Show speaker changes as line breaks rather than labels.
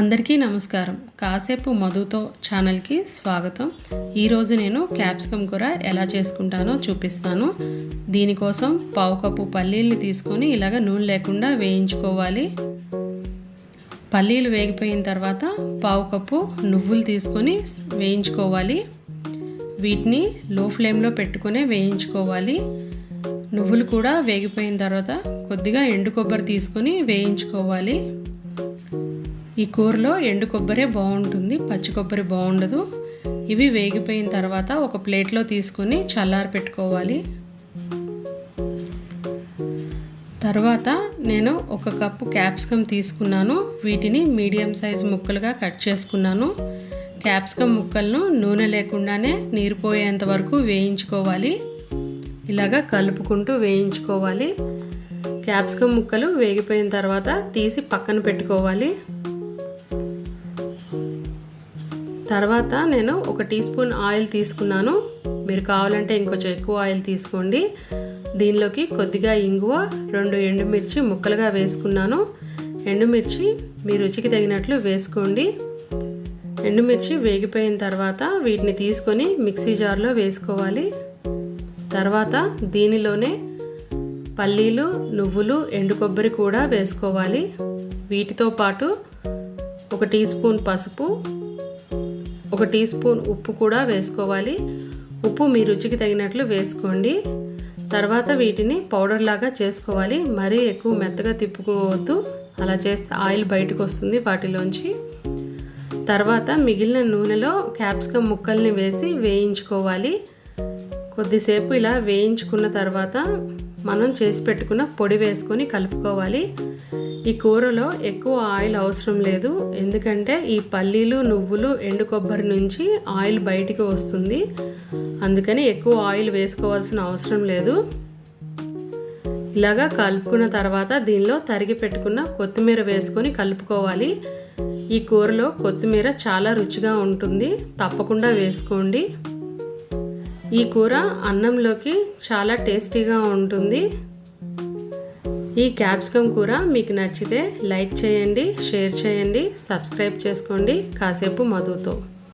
అందరికీ నమస్కారం. కాసేపు మధుతో ఛానల్కి స్వాగతం. ఈరోజు నేను క్యాప్సికమ్ కూర ఎలా చేసుకుంటానో చూపిస్తాను. దీనికోసం పావు కప్పు పల్లీలు తీసుకొని ఇలాగ నూనె లేకుండా వేయించుకోవాలి. పల్లీలు వేగిపోయిన తర్వాత పావు కప్పు నువ్వులు తీసుకొని వేయించుకోవాలి. వీటిని లో ఫ్లేమ్లో పెట్టుకునే వేయించుకోవాలి. నువ్వులు కూడా వేగిపోయిన తర్వాత కొద్దిగా ఎండు కొబ్బరి తీసుకొని వేయించుకోవాలి. ఈ కూరలో ఎండు కొబ్బరే బాగుంటుంది పచ్చి కొబ్బరి బాగుండదు. ఇవి వేగిపోయిన తర్వాత ఒక ప్లేట్లో తీసుకొని చల్లారి పెట్టుకోవాలి. తర్వాత నేను ఒక కప్పు క్యాప్సికమ్ తీసుకున్నాను. వీటిని మీడియం సైజ్ ముక్కలుగా కట్ చేసుకున్నాను. క్యాప్సికమ్ ముక్కలను నూనె లేకుండానే నీరు పోయేంత వరకు వేయించుకోవాలి. ఇలాగా కలుపుకుంటూ వేయించుకోవాలి. క్యాప్సికమ్ ముక్కలు వేగిపోయిన తర్వాత తీసి పక్కన పెట్టుకోవాలి. తర్వాత నేను ఒక టీ స్పూన్ ఆయిల్ తీసుకున్నాను. మీరు కావాలంటే ఇంకొంచెం ఎక్కువ ఆయిల్ తీసుకోండి. దీనిలోకి కొద్దిగా ఇంగువ రెండు ఎండుమిర్చి ముక్కలుగా వేసుకున్నాను. ఎండుమిర్చి మీ రుచికి తగినట్లు వేసుకోండి. ఎండుమిర్చి వేగిపోయిన తర్వాత వీటిని తీసుకొని మిక్సీ జార్లో వేసుకోవాలి. తర్వాత దీనిలోనే పల్లీలు నువ్వులు ఎండు కొబ్బరి కూడా వేసుకోవాలి. వీటితో పాటు ఒక టీ స్పూన్ పసుపు ఒక టీ స్పూన్ ఉప్పు కూడా వేసుకోవాలి. ఉప్పు మీ రుచికి తగినట్లు వేసుకోండి. తర్వాత వీటిని పౌడర్ లాగా చేసుకోవాలి. మరీ ఎక్కువ మెత్తగా తిప్పుకోవద్దు. అలా చేస్తే ఆయిల్ బయటకు వస్తుంది వాటిలోంచి. తర్వాత మిగిలిన నూనెలో క్యాప్సికమ్ ముక్కల్ని వేసి వేయించుకోవాలి. కొద్దిసేపు ఇలా వేయించుకున్న తర్వాత మనం చేసి పెట్టుకున్న పొడి వేసుకొని కలుపుకోవాలి. ఈ కూరలో ఎక్కువ ఆయిల్ అవసరం లేదు. ఎందుకంటే ఈ పల్లీలు నువ్వులు ఎండు కొబ్బరి నుంచి ఆయిల్ బయటికి వస్తుంది. అందుకని ఎక్కువ ఆయిల్ వేసుకోవాల్సిన అవసరం లేదు. ఇలాగా కలుపుకున్న తర్వాత దీనిలో తరిగి పెట్టుకున్న కొత్తిమీర వేసుకొని కలుపుకోవాలి. ఈ కూరలో కొత్తిమీర చాలా రుచిగా ఉంటుంది. తప్పకుండా వేసుకోండి. ఈ కూర అన్నంలోకి చాలా టేస్టీగా ఉంటుంది. ఈ క్యాప్సికమ్ కూర మీకు నచ్చితే లైక్ చేయండి షేర్ చేయండి సబ్స్క్రైబ్ చేసుకోండి. కాసేపు మధుతో.